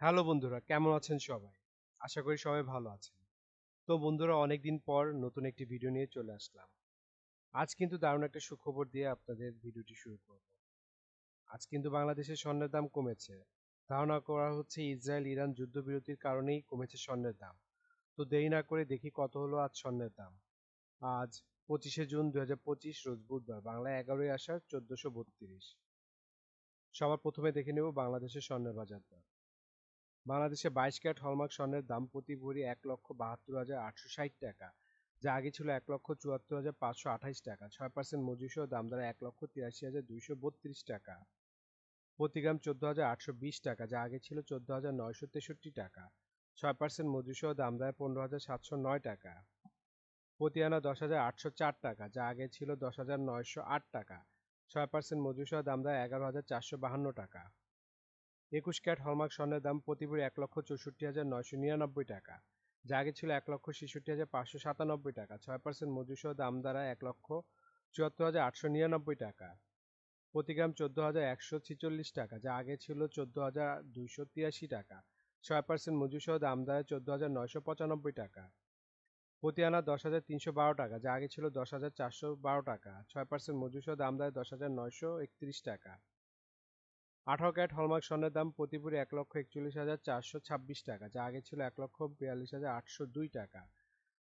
Hello বন্ধুরা, কেমন আছেন সবাই? আশা করি সবাই ভালো আছেন। তো বন্ধুরা, অনেকদিন পর নতুন একটি ভিডিও নিয়ে চলে আসলাম। আজ কিন্তু দারুণ একটা সুখবর দিয়ে আপনাদের ভিডিওটি শুরু করব। আজ কিন্তু বাংলাদেশের স্বর্ণের দাম কমেছে। ধারণা করা হচ্ছে ইসরায়েল ইরান যুদ্ধবিরতির কারণেই কমেছে স্বর্ণের দাম। তো দেরি না করে দেখি কত হলো আজ স্বর্ণের দাম। আজ পঁচিশে জুন দুই হাজার পঁচিশ, রোজ বুধবার বাংলা এগারোই আষাঢ় চোদ্দশো বত্রিশ। সবার প্রথমে দেখে নেব বাংলাদেশের স্বর্ণের বাজার দর। বাংলাদেশে বাইশ ক্যারেট হলমার্ক স্বর্ণের দাম প্রতি ভরি এক লক্ষ বাহাত্তর হাজার আটশো ষাট টাকা, যা আগে ছিল এক লক্ষ চুয়াত্তর হাজার পাঁচশো আঠাইশ টাকা। ছয় পার্সেন্ট মজুরিসহ দাম দ্বারা এক লক্ষ তিরাশি হাজার দুইশো বত্রিশ টাকা। প্রতি গ্রাম চোদ্দ হাজার আটশো বিশ টাকা, যা আগে ছিল চোদ্দ হাজার নয়শো তেষট্টি টাকা। ছয় পার্সেন্ট মজুরিসহ দাম দেয় পনেরো হাজার সাতশো নয় টাকা। প্রতি আনা দশ হাজার আটশো চার টাকা, যা আগে ছিল দশ হাজার নয়শো আট টাকা। ছয় পার্সেন্ট মজুরিসহ দাম দেয় এগারো হাজার চারশো বাহান্ন টাকা। একুশ ক্যারেট হলমার্ক স্বর্ণের দাম প্রতি এক লক্ষ চৌষট্টি হাজার নয়শো নিরানব্বই টাকা। যা আগে ছিল এক লক্ষ ছেষট্টি হাজার পাঁচশো সাতানব্বই টাকা। ছয় পার্সেন্ট মজুরিসহ দাম দ্বারা এক লক্ষ চুয়াত্তর হাজার আটশো নিরানব্বই টাকা। প্রতি গ্রাম চোদ্দ হাজার একশো ছিচল্লিশ টাকা, যা আগে ছিল চোদ্দ হাজার দুইশো তিরাশি টাকা। ছয় পার্সেন্ট মজুরিসহ দাম দ্বারা চোদ্দ হাজার নয়শো পঁচানব্বই টাকা। প্রতি আনা দশ হাজার তিনশো বারো টাকা, যা আগে ছিল দশ হাজার চারশো বারো টাকা। ছয় পার্সেন্ট মজুরিসহ দাম দেয় দশ হাজার নয়শো একত্রিশ টাকা। আঠারো ক্যারেট হলমার্ক স্বর্ণের দাম প্রতি ভরি এক লক্ষ একচল্লিশ হাজার চারশো ছাব্বিশ টাকা, যা আগে ছিল এক লক্ষ বিয়াল্লিশ হাজার আটশো দুই টাকা।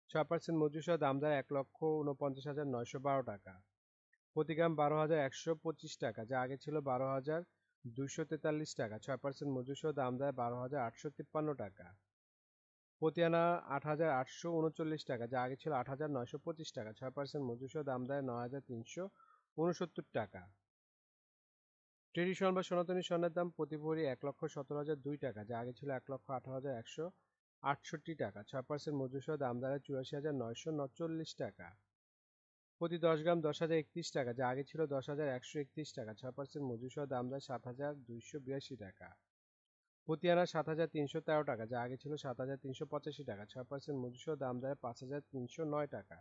ছয় পার্সেন্ট মজুরিসহ দাম দেয় এক লক্ষ উনপঞ্চাশ হাজার নয়শো বারো টাকা। প্রতি গ্রাম বারো হাজার একশো পঁচিশ টাকা, যা আগে ছিল বারো হাজার দুইশো তেতাল্লিশ টাকা। ছয় পার্সেন্ট মজুরিসহ দাম দেয় বারো হাজার আটশো তিপ্পান্ন টাকা। প্রতি আনা আট হাজার আটশো উনচল্লিশ টাকা, যা আগে ছিল আট হাজার নয়শো পঁচিশ টাকা। ছয় পার্সেন্ট মজুরিসহ দাম দেয় নয় হাজার তিনশো উনসত্তর টাকা। ট্রেডিশনাল বা সনাতনী স্বর্ণের দাম প্রতি ভরি এক লক্ষ সতেরো হাজার দুই টাকা, যা আগে ছিল এক লক্ষ আঠারো হাজার একশো আটষট্টি টাকা। ছয় পার্সেন্ট মজুরিসহ দাম দাঁড়ায় চুরাশি হাজার নয়শো নচল্লিশ টাকা। প্রতি দশ গ্রাম দশ হাজার একত্রিশ টাকা, যা আগে ছিল দশ হাজার একশো একত্রিশ টাকা। ছয় পার্সেন্ট মজুরিসহ দাম দেয় সাত হাজার দুইশো বিরাশি টাকা। প্রতি আনা সাত হাজার তিনশো তেরো টাকা, যা আগে ছিল সাত হাজার তিনশো পঁচাশি টাকা। ছয় পার্সেন্ট মজুরিসহ দাম দেয় পাঁচ হাজার তিনশো নয় টাকা।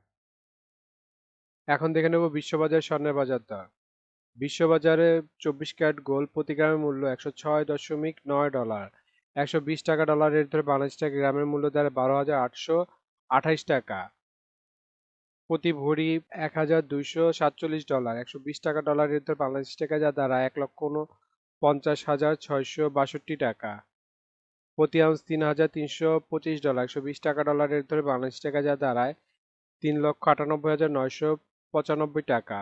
এখন দেখে নেব বিশ্ববাজার স্বর্ণের বাজার দর। বিশ্ববাজারে চব্বিশ ক্যারেট গোল্ড প্রতি গ্রামের মূল্য একশো ছয় দশমিক নয় ডলার, একশো বিশ টাকা ডলার রেট ধরে বাংলাদেশ টাকা গ্রামের মূল্য দাঁড়ায় বারো হাজার আটশো আঠাইশ টাকা। প্রতি ভরি এক হাজার দুইশো সাতচল্লিশ ডলার, একশো বিশ টাকা ডলার রেট ধরে বাংলাদেশ টাকা যা দাঁড়ায় এক লক্ষ পঞ্চাশ হাজার ছয়শো বাষট্টি টাকা। প্রতি আউন্স তিন হাজার তিনশো পঁচিশ ডলার, একশো বিশ টাকা ডলার রেট ধরে বাংলাদেশ টাকা যা দাঁড়ায় তিন লক্ষ আটানব্বই হাজার নয়শো পঁচানব্বই টাকা।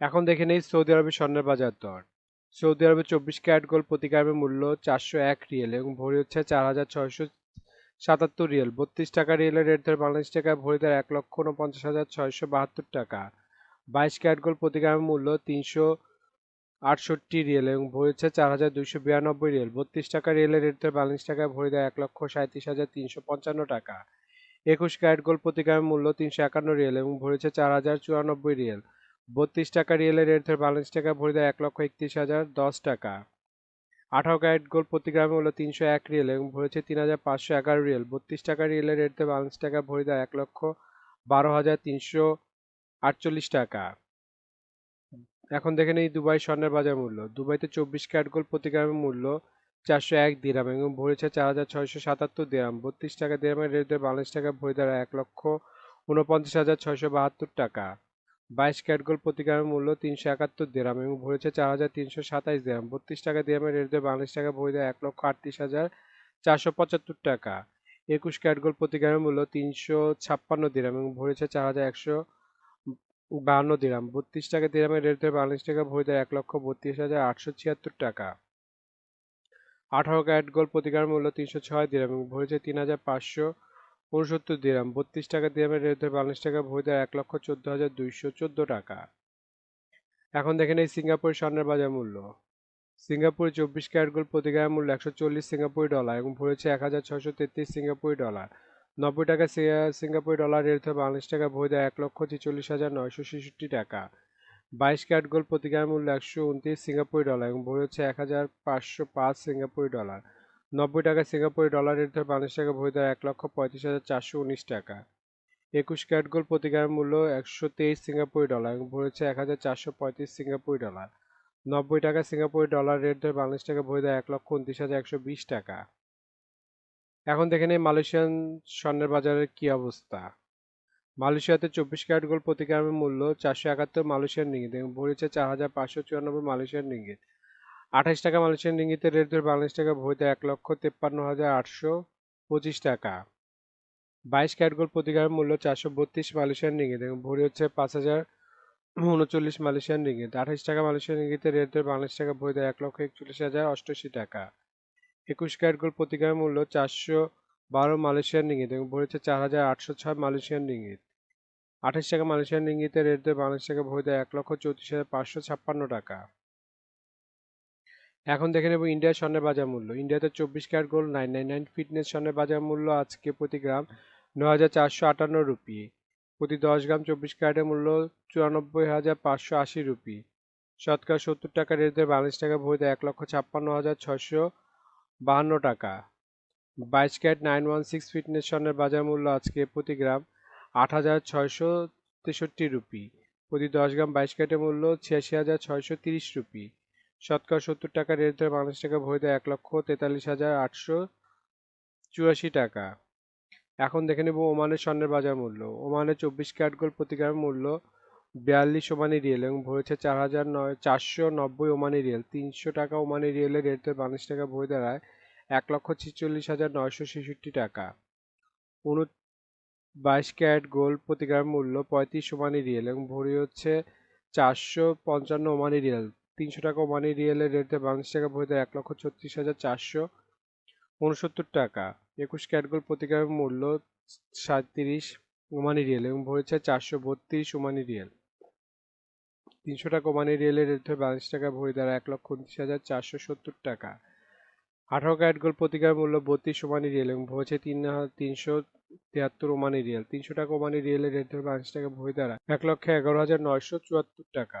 এখন দেখে নেই সৌদি আরবের স্বর্ণের বাজার দর। সৌদি আরবে চব্বিশ ক্যারেট গোল্ড প্রতি গ্রামের মূল্য চারশো এক রিয়েল এবং ভরি হচ্ছে চার হাজার ছয়শো সাতাত্তর রিয়েল। বত্রিশ টাকা রিয়েলের রেট ধরে বাংলাদেশ টাকায় ভরি দেয় এক লক্ষ উনপঞ্চাশ হাজার ছয়শো বাহাত্তর টাকা। বাইশ ক্যারেট গোল্ড প্রতি গ্রামের মূল্য তিনশো আটষট্টি রিয়েল এবং ভরি হচ্ছে চার হাজার দুইশো বিরানব্বই রিয়েল। বত্রিশ টাকা রিয়েলের রেট ধরে বাংলাদেশ টাকায় ভরি দেয় এক লক্ষ সাঁত্রিশ হাজার তিনশো পঞ্চান্ন টাকা। একুশ ক্যারেট গোল্ড প্রতি গ্রামের মূল্য তিনশো একান্ন রিয়েল এবং ভরি হচ্ছে চার হাজার চুরানব্বই রিয়েল। বত্রিশ টাকা রিয়েলের রেট ধরে টাকা, ভরি দেয় এক লক্ষ একত্রিশ হাজার দশ টাকা। আঠারো ক্যারেট গোল্ড প্রতি গ্রামে হলো তিনশো এক রিয়েল এবং ভরেছে তিন হাজার পাঁচশো এগারো রিয়েল বত্রিশ টাকা রিয়েলের রেট ধরে টাকা, ভরি দেয় এক লক্ষ বারো হাজার তিনশো আটচল্লিশ টাকা। এখন দেখে নেই দুবাই স্বর্ণের বাজার মূল্য। দুবাইতে চব্বিশ ক্যারেট গোল্ড প্রতি গ্রামের মূল্য চারশো এক দিরাম এবং ভরেছে চার হাজার ছয়শো সাতাত্তর দিরাম বত্রিশ টাকা দিরামের রেট ধরে বাংলাদেশ টাকা, ভরি দেয় এক লক্ষ উনপঞ্চাশ হাজার ছয়শো বাহাত্তর টাকা। বাইশ ক্যারেট গোল্ড প্রতি গ্রামের মূল্য তিনশো একাত্তর দেরাম এবং ভরেছে চার হাজার তিনশো সাতাইশ দেরাম। বত্রিশ টাকা দেরামের রেট দিয়ে বাংলাদেশ টাকা ভরে দেয় এক লক্ষ আটত্রিশ হাজার চারশো পঁচাত্তর টাকা। একুশ ক্যারেট গোল্ড প্রতি গ্রামের মূল্য তিনশো ছাপ্পান্ন দিরাম এবং ভরেছে চার হাজার একশো বাহান্ন দিরাম। বত্রিশ টাকা দিরামের রেট দেয় বাংলাদেশ টাকা ভরে দেয় এক লক্ষ বত্রিশ হাজার আটশো ছিয়াত্তর টাকা। আঠারো ক্যারেট গোল্ড প্রতি গ্রামের মূল্য তিনশো ছয় দিরাম এবং ভরেছে তিন হাজার পাঁচশো উনসত্তর দিরাম, বত্রিশ টাকা দিরামের রেট ধরে বাংলাদেশ টাকা ভরি দেয় এক লক্ষ চোদ্দ হাজার দুইশো চোদ্দ টাকা। এখন দেখেন এই সিঙ্গাপুর স্বর্ণের বাজার মূল্য। সিঙ্গাপুরে চব্বিশ ক্যারেট গোল্ড প্রতি গ্রামের মূল্য একশো চল্লিশ সিঙ্গাপুরি ডলার এবং ভরেছে এক হাজার ছশো তেত্রিশ সিঙ্গাপুরি ডলার। নব্বই টাকা সিঙ্গাপুরি ডলার রেট ধরে বাংলাদেশ টাকা ভরি দেয় এক লক্ষ ছেচল্লিশ হাজার নয়শো ছেষট্টি টাকা। বাইশ ক্যারেট গোল্ড প্রতি গ্রামের মূল্য একশো উনত্রিশ সিঙ্গাপুরি ডলার এবং ভরি হচ্ছে এক হাজার পাঁচশো পাঁচ সিঙ্গাপুরি ডলার। নব্বই টাকা সিঙ্গাপুরি ডলার রেট ধরে বাংলাদেশ টাকা ভরি এক লক্ষ পঁয়ত্রিশ হাজার চারশো উনিশ টাকা। একুশ ক্যারেট গোল্ড প্রতি গ্রামের মূল্য একশো তেইশ সিঙ্গাপুরি ডলার এবং ভরেছে এক হাজার চারশো পঁয়ত্রিশ সিঙ্গাপুরি ডলার নব্বই টাকা সিঙ্গাপুরি ডলার রেট ধরে বাংলাদেশ টাকা বই দেয় এক লক্ষ উনত্রিশ হাজার একশো বিশ টাকা। এখন দেখে নিই মালয়েশিয়ান স্বর্ণের বাজারের কি অবস্থা। মালয়েশিয়াতে চব্বিশ ক্যারেট গোল্ড প্রতি গ্রামের মূল্য চারশো একাত্তর মালয়েশিয়ান রিঙ্গিত এবং ভরেছে চার হাজার পাঁচশো চুরানব্বই মালয়েশিয়ান রিঙ্গিত। আঠাশ টাকা মালয়েশিয়ান রিঙ্গিতের রেট ধরে বাংলাদেশ টাকা ভরিতে এক লক্ষ তেপ্পান্ন হাজার আটশো পঁচিশ টাকা। বাইশ ক্যারেট গোল্ড প্রতি গ্রামের মূল্য চারশো বত্রিশ মালয়েশিয়ান রিঙ্গিত এবং ভরি হচ্ছে পাঁচ হাজার উনচল্লিশ মালয়েশিয়ান রিঙ্গিত। আঠাশ টাকা মালয়েশিয়ান রিঙ্গিতের রেট ধরে বাংলাদেশ টাকা ভরিতে এক লক্ষ একচল্লিশ হাজার অষ্টআশি টাকা। একুশ ক্যারেট গোল্ড প্রতি গ্রামের মূল্য চারশো বারো মালয়েশিয়ান রিঙ্গিত এবং ভরি হচ্ছে চার হাজার আটশো ছয় মালয়েশিয়ান রিঙ্গিত। আঠাশ টাকা মালয়েশিয়ান রিঙ্গিতের রেট দিয়ে বাংলাদেশ টাকা ভরিতে এক লক্ষ চৌত্রিশ হাজার পাঁচশো ছাপ্পান্ন টাকা। এখন দেখে নেব ইন্ডিয়ার স্বর্ণের বাজার মূল্য। ইন্ডিয়াতে চব্বিশ carat gold nine nine nine fitness স্বর্ণের বাজার মূল্য আজকে প্রতি গ্রাম ন হাজার চারশো আটান্ন রুপি। প্রতি দশ গ্রাম চব্বিশ ক্যারেটের মূল্য চুরানব্বই হাজার পাঁচশো আশি রুপি। শতকরা সত্তর টাকা রেট বাংলাদেশ টাকা ভরিতে এক লক্ষ ছাপ্পান্ন হাজার ছশো বাহান্ন টাকা। বাইশ carat nine one six fitness স্বর্ণের বাজার মূল্য আজকে প্রতি গ্রাম আট হাজার ছয়শো তেষট্টি রুপি। প্রতি দশ গ্রাম বাইশ ক্যারেটের মূল্য ছিয়াশি হাজার ছয়শো তিরিশ রুপি। শতকরা সত্তর টাকা রেট ধরে বাংলাদেশ টাকা ভরে দেয় এক লক্ষ তেতাল্লিশ হাজার আটশো চুরাশি টাকা। এখন দেখে নেব ওমানের স্বর্ণের বাজার মূল্য। ওমানের চব্বিশ ক্যারেট গোল্ড প্রতি গ্রাম মূল্য বিয়াল্লিশ ওমানি রিয়েল এবং ভরেছে চার হাজার নয়, চারশো নব্বই ওমানি রিয়েল। তিনশো টাকা ওমানি রিয়েলের রেট ধরে বাংলাদেশ টাকা ভরে দাঁড়ায় এক লক্ষ ছেচল্লিশ হাজার নয়শো ছেষট্টি টাকা। উন বাইশ ক্যারেট গোল্ড প্রতি গ্রাম মূল্য পঁয়ত্রিশ ওমানি রিয়েল এবং ভরি হচ্ছে চারশো পঞ্চান্ন ওমানি রিয়েল। তিনশো টাকা মানি রিয়েলের রেট বাংলাদেশ টাকা দেয় এক লক্ষ ছত্রিশ হাজার চারশো উনসত্তর টাকা। একুশ ক্যারেট গোল্ড প্রতি মূল্য সাঁত্রিশ ওমানি রিয়েল এবং ভরেছে চারশো বত্রিশ ওমানি রিয়েল তিনশো টাকা ওমানি রিয়েলের রেট ধরে বাংলাদেশ টাকা ভরে দেয় এক লক্ষ উনত্রিশ হাজার চারশো সত্তর টাকা। আঠারো ক্যারেট গোল্ড প্রতি গ্রামের মূল্য বত্রিশ ওমানি রিয়েল এবং ভরেছে তিন তিনশো তিয়াত্তর ওমানি রিয়েল তিনশো টাকা ওমানি রিয়েলের রেট ধরে বাংলাদেশ টাকা ভরে দাঁড়ায় এক লক্ষ এগারো হাজার নয়শো চুয়াত্তর টাকা।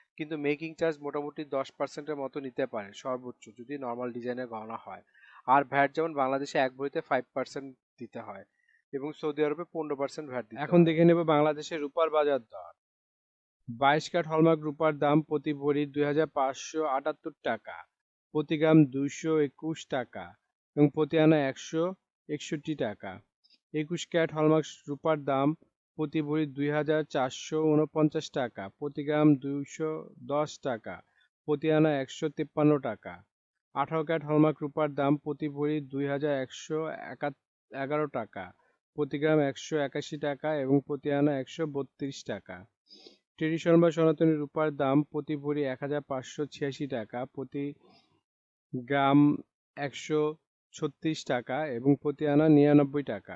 কিন্তু মেকিং চার্জ মোটামুটি দশ পার্সেন্টের মতো নিতে পারে সর্বোচ্চ যদি নর্মাল ডিজাইনের গহনা হয়। আর ভ্যাট যেমন বাংলাদেশে এক ভরিতে ফাইভ পার্সেন্ট দিতে হয় এবং সৌদি আরবে পনেরো পার্সেন্ট ভ্যাট দিতে এখন দেখে নেব বাংলাদেশের রূপার বাজার দর। বাইশ কাঠ হলমার্ক রূপার দাম প্রতি ভরি দুই হাজার পাঁচশো আটাত্তর টাকা প্রতি গ্রাম দুইশো একুশ টাকা এবং প্রতি আনা একশো একষট্টি টাকা। একুশ ক্যারেট হলমার্ক রূপার দাম প্রতি ভরি দুই হাজার চারশো উনপঞ্চাশ টাকা, প্রতি গ্রাম দুইশো দশ টাকা, প্রতি আনা একশো তিপ্পান্ন টাকা। আঠারো ক্যারেট হলমার্ক রূপার দাম প্রতি ভরি দুই হাজার একশো এগারো টাকা, প্রতি গ্রাম একশো একাশি টাকা এবং প্রতি আনা একশো বত্রিশ টাকা। ট্রেডিশন বা সনাতনী রূপার দাম প্রতি ভরি এক হাজার পাঁচশো ছিয়াশি টাকা, প্রতি গ্রাম একশো ছত্রিশ টাকা এবং প্রতি আনা নিরানব্বই টাকা।